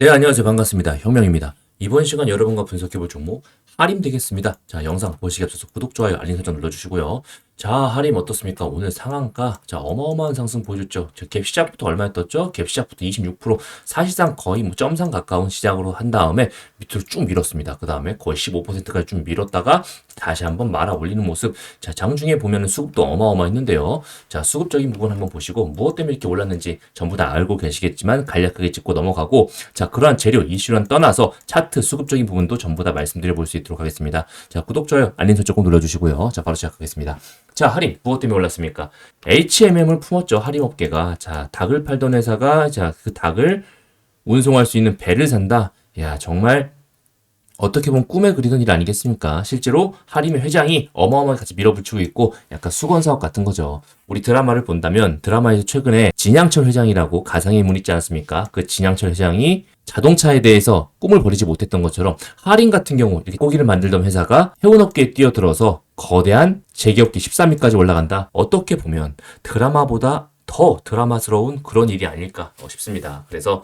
네, 안녕하세요. 반갑습니다. 혁명입니다. 이번 시간 여러분과 분석해볼 종목 할인 되겠습니다. 자, 영상 보시기 앞서서 구독, 좋아요, 알림 설정 눌러주시고요. 자, 할인 어떻습니까? 오늘 상한가, 자, 어마어마한 상승 보여줬죠. 저갭 시작부터 얼마에 떴죠? 갭 시작부터 26%, 사실상 거의 뭐 점상 가까운 시작으로 한 다음에 밑으로 쭉 밀었습니다. 그 다음에 거의 15%까지 좀 밀었다가 다시 한번 말아 올리는 모습. 자, 장중에 보면은 수급도 어마어마했는데요. 자, 수급적인 부분 한번 보시고 무엇 때문에 이렇게 올랐는지 전부 다 알고 계시겠지만 간략하게 짚고 넘어가고 자, 그러한 재료 이슈랑 떠나서 차트 수급적인 부분도 전부 다 말씀드려 볼 수 있도록 하겠습니다. 자, 구독, 좋아요, 알림 설정 꼭 눌러주시고요. 자, 바로 시작하겠습니다. 자, 할인 무엇 때문에 올랐습니까? HMM을 품었죠. 할인 업계가. 자, 닭을 팔던 회사가 자, 그 닭을 운송할 수 있는 배를 산다. 야, 정말 어떻게 보면 꿈에 그리던 일 아니겠습니까? 실제로 하림의 회장이 어마어마하게 같이 밀어붙이고 있고 약간 수건 사업 같은 거죠. 우리 드라마를 본다면 드라마에서 최근에 진양철 회장이라고 가상의 인물 있지 않습니까? 그 진양철 회장이 자동차에 대해서 꿈을 버리지 못했던 것처럼 하림 같은 경우 이렇게 고기를 만들던 회사가 해운업계에 뛰어들어서 거대한 제기업계 13위까지 올라간다. 어떻게 보면 드라마보다 더 드라마스러운 그런 일이 아닐까 싶습니다. 그래서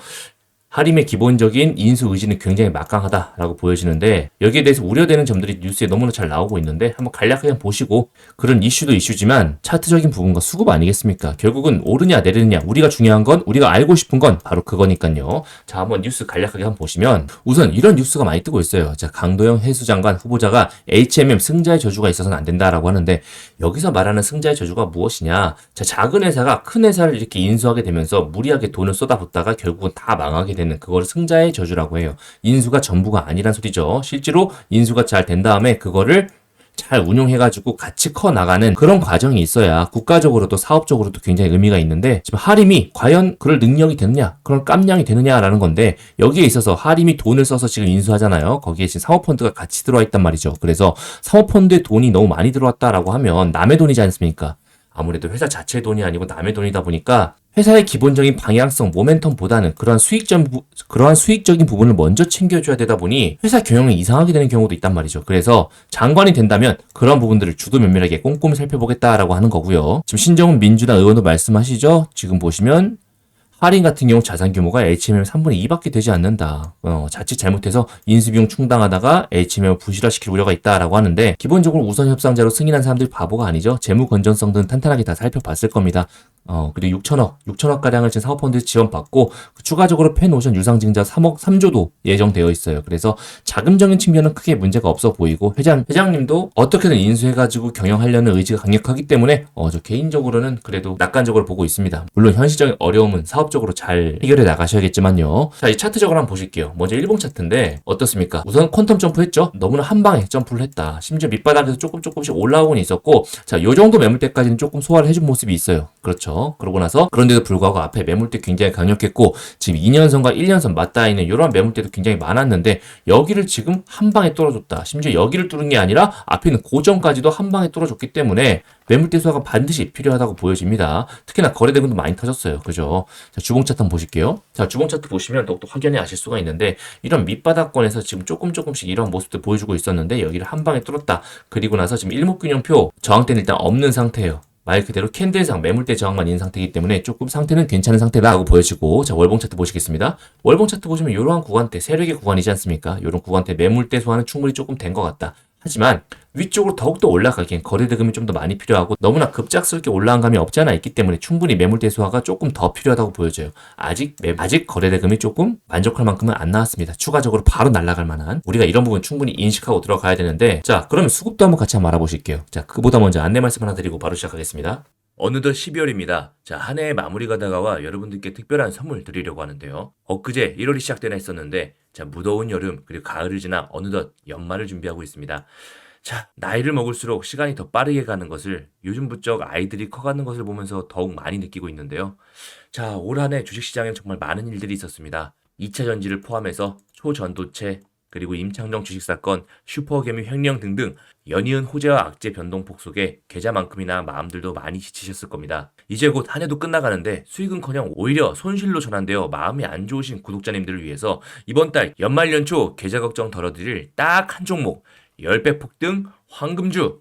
하림의 기본적인 인수 의지는 굉장히 막강하다라고 보여지는데 여기에 대해서 우려되는 점들이 뉴스에 너무나 잘 나오고 있는데 한번 간략하게 보시고 그런 이슈도 이슈지만 차트적인 부분과 수급 아니겠습니까? 결국은 오르냐 내리느냐 우리가 중요한 건 우리가 알고 싶은 건 바로 그거니까요. 자 한번 뉴스 간략하게 한번 보시면 우선 이런 뉴스가 많이 뜨고 있어요. 자 강도영 해수장관 후보자가 HMM 승자의 저주가 있어서는 안 된다라고 하는데 여기서 말하는 승자의 저주가 무엇이냐? 자 작은 회사가 큰 회사를 이렇게 인수하게 되면서 무리하게 돈을 쏟아붓다가 결국은 다 망하게 되는 되는 그거를 승자의 저주라고 해요. 인수가 전부가 아니란 소리죠. 실제로 인수가 잘 된 다음에 그거를 잘 운용해가지고 같이 커 나가는 그런 과정이 있어야 국가적으로도 사업적으로도 굉장히 의미가 있는데 지금 하림이 과연 그럴 능력이 되느냐 그런 깜냥이 되느냐라는 건데 여기에 있어서 하림이 돈을 써서 지금 인수하잖아요 거기에 지금 사모펀드가 같이 들어와 있단 말이죠 그래서 사모펀드에 돈이 너무 많이 들어왔다라고 하면 남의 돈이지 않습니까 아무래도 회사 자체의 돈이 아니고 남의 돈이다 보니까 회사의 기본적인 방향성, 모멘텀보다는 그러한 수익적, 그러한 수익적인 부분을 먼저 챙겨줘야 되다 보니 회사 경영이 이상하게 되는 경우도 있단 말이죠. 그래서 장관이 된다면 그런 부분들을 주도 면밀하게 꼼꼼히 살펴보겠다라고 하는 거고요. 지금 신정훈 민주당 의원도 말씀하시죠. 지금 보시면 할인 같은 경우 자산 규모가 HMM 3분의 2밖에 되지 않는다. 어, 자칫 잘못해서 인수비용 충당하다가 HMM을 부실화시킬 우려가 있다라고 하는데 기본적으로 우선 협상자로 승인한 사람들이 바보가 아니죠. 재무 건전성 등 탄탄하게 다 살펴봤을 겁니다. 어, 그리고 6천억, 6천억 가량을 지금 사모펀드 지원받고 그 추가적으로 펜오션 유상증자 3억 3조도 예정되어 있어요. 그래서 자금적인 측면은 크게 문제가 없어 보이고 회장 회장님도 어떻게든 인수해가지고 경영하려는 의지가 강력하기 때문에 어, 저 개인적으로는 그래도 낙관적으로 보고 있습니다. 물론 현실적인 어려움은 사업적으로 잘 해결해 나가셔야겠지만요. 자, 이 차트적으로 한번 보실게요. 먼저 일봉 차트인데 어떻습니까? 우선 퀀텀 점프했죠. 너무나 한 방에 점프를 했다. 심지어 밑바닥에서 조금 조금씩 올라오곤 있었고, 자, 요 정도 매물대까지는 조금 소화를 해준 모습이 있어요. 그렇죠. 있죠. 그러고 나서 그런데도 불구하고 앞에 매물대 굉장히 강력했고 지금 2년선과 1년선 맞닿아 있는 이런 매물대도 굉장히 많았는데 여기를 지금 한 방에 뚫어줬다. 심지어 여기를 뚫은 게 아니라 앞에 있는 고점까지도 한 방에 뚫어줬기 때문에 매물대 수화가 반드시 필요하다고 보여집니다. 특히나 거래대금도 많이 터졌어요. 그죠? 자, 주봉 차트 한번 보실게요. 자, 주봉 차트 보시면 더욱더 확연히 아실 수가 있는데 이런 밑바닥권에서 지금 조금 조금씩 이런 모습들 보여주고 있었는데 여기를 한 방에 뚫었다. 그리고 나서 지금 일목균형표 저항대는 일단 없는 상태예요. 말 그대로 캔들상 매물대 저항만 있는 상태이기 때문에 조금 상태는 괜찮은 상태라고 보여지고 자 월봉 차트 보시겠습니다. 월봉 차트 보시면 이러한 구간대 세력의 구간이지 않습니까? 이런 구간대 매물대 소화는 충분히 조금 된 것 같다. 하지만 위쪽으로 더욱더 올라가기엔 거래 대금이 좀 더 많이 필요하고 너무나 급작스럽게 올라간 감이 없지 않아 있기 때문에 충분히 매물 대수화가 조금 더 필요하다고 보여져요. 아직 매, 아직 거래 대금이 조금 만족할 만큼은 안 나왔습니다. 추가적으로 바로 날아갈 만한 우리가 이런 부분 충분히 인식하고 들어가야 되는데 자 그러면 수급도 한번 같이 한번 알아보실게요. 자 그보다 먼저 안내 말씀 하나 드리고 바로 시작하겠습니다. 어느덧 12월입니다. 자, 한 해의 마무리가 다가와 여러분들께 특별한 선물 드리려고 하는데요. 엊그제 1월이 시작되나 했었는데, 자, 무더운 여름, 그리고 가을을 지나 어느덧 연말을 준비하고 있습니다. 자, 나이를 먹을수록 시간이 더 빠르게 가는 것을 요즘 부쩍 아이들이 커가는 것을 보면서 더욱 많이 느끼고 있는데요. 자, 올 한 해 주식시장엔 정말 많은 일들이 있었습니다. 2차 전지를 포함해서 초전도체, 그리고 임창정 주식 사건, 슈퍼개미 횡령 등등 연이은 호재와 악재 변동폭 속에 계좌만큼이나 마음들도 많이 지치셨을 겁니다. 이제 곧 한 해도 끝나가는데 수익은커녕 오히려 손실로 전환되어 마음이 안 좋으신 구독자님들을 위해서 이번 달 연말 연초 계좌 걱정 덜어드릴 딱 한 종목 10배 폭등 황금주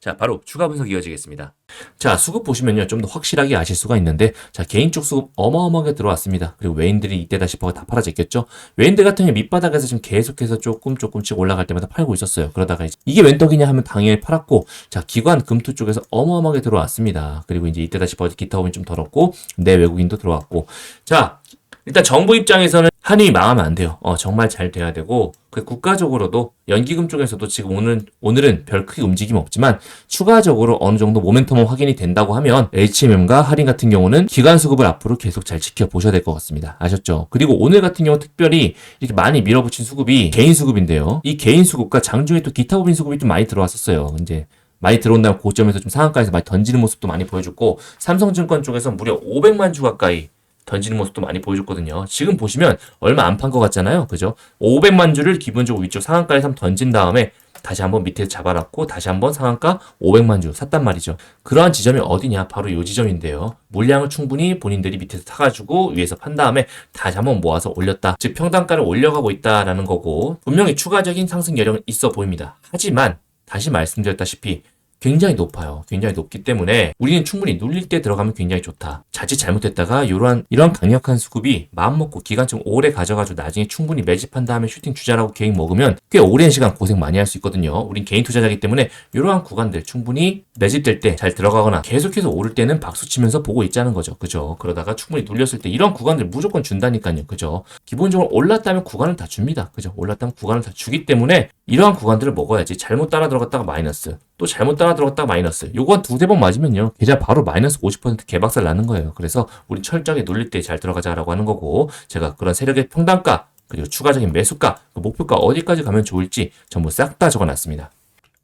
자, 바로 추가 분석 이어지겠습니다. 자, 수급 보시면요. 좀 더 확실하게 아실 수가 있는데, 자, 개인 쪽 수급 어마어마하게 들어왔습니다. 그리고 외인들이 이때다 싶어 다 팔아제꼈죠. 외인들 같은 경우 밑바닥에서 지금 계속해서 조금 조금씩 올라갈 때마다 팔고 있었어요. 그러다가 이제 이게 웬 떡이냐 하면 당일 팔았고, 자, 기관 금투 쪽에서 어마어마하게 들어왔습니다. 그리고 이제 이때다 싶어 기타 오면 좀 덜었고, 내 외국인도 들어왔고, 자, 일단 정부 입장에서는 한이 망하면 안 돼요. 어, 정말 잘 돼야 되고, 그 국가적으로도 연기금 쪽에서도 지금 오늘, 오늘은 별 크게 움직임 없지만, 추가적으로 어느 정도 모멘텀은 확인이 된다고 하면, HMM과 할인 같은 경우는 기간 수급을 앞으로 계속 잘 지켜보셔야 될 것 같습니다. 아셨죠? 그리고 오늘 같은 경우 특별히 이렇게 많이 밀어붙인 수급이 개인 수급인데요. 이 개인 수급과 장중에 또 기타 법인 수급이 좀 많이 들어왔었어요. 이제 많이 들어온다면 고점에서 좀 상한가에서 많이 던지는 모습도 많이 보여줬고, 삼성증권 쪽에서 무려 500만 주 가까이 던지는 모습도 많이 보여줬거든요. 지금 보시면 얼마 안 판 것 같잖아요. 그죠? 500만 주를 기본적으로 위쪽 상한가에서 던진 다음에 다시 한번 밑에 잡아놨고 다시 한번 상한가 500만 주 샀단 말이죠. 그러한 지점이 어디냐? 바로 이 지점인데요. 물량을 충분히 본인들이 밑에서 타가지고 위에서 판 다음에 다시 한번 모아서 올렸다. 즉 평단가를 올려가고 있다라는 거고 분명히 추가적인 상승 여력은 있어 보입니다. 하지만 다시 말씀드렸다시피 굉장히 높아요. 굉장히 높기 때문에 우리는 충분히 눌릴 때 들어가면 굉장히 좋다. 자칫 잘못했다가 이러한 이런 강력한 수급이 마음 먹고 기간 좀 오래 가져가지고 나중에 충분히 매집한 다음에 슈팅 투자라고 계획 먹으면 꽤 오랜 시간 고생 많이 할 수 있거든요. 우린 개인 투자자이기 때문에 이러한 구간들 충분히 매집될 때 잘 들어가거나 계속해서 오를 때는 박수 치면서 보고 있자는 거죠. 그죠? 그러다가 충분히 눌렸을 때 이런 구간들 무조건 준다니까요. 그죠? 기본적으로 올랐다면 구간을 다 줍니다. 그죠? 올랐다면 구간을 다 주기 때문에 이러한 구간들을 먹어야지 잘못 따라 들어갔다가 마이너스 또 잘못 따라 들어갔다가 마이너스. 요거 한 두세 번 맞으면요. 계좌 바로 마이너스 50% 개박살 나는 거예요. 그래서 우린 철저하게 눌릴 때 잘 들어가자라고 하는 거고 제가 그런 세력의 평단가 그리고 추가적인 매수가 그 목표가 어디까지 가면 좋을지 전부 싹 다 적어놨습니다.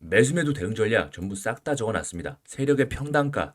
매수매도 대응 전략 전부 싹 다 적어놨습니다. 세력의 평단가,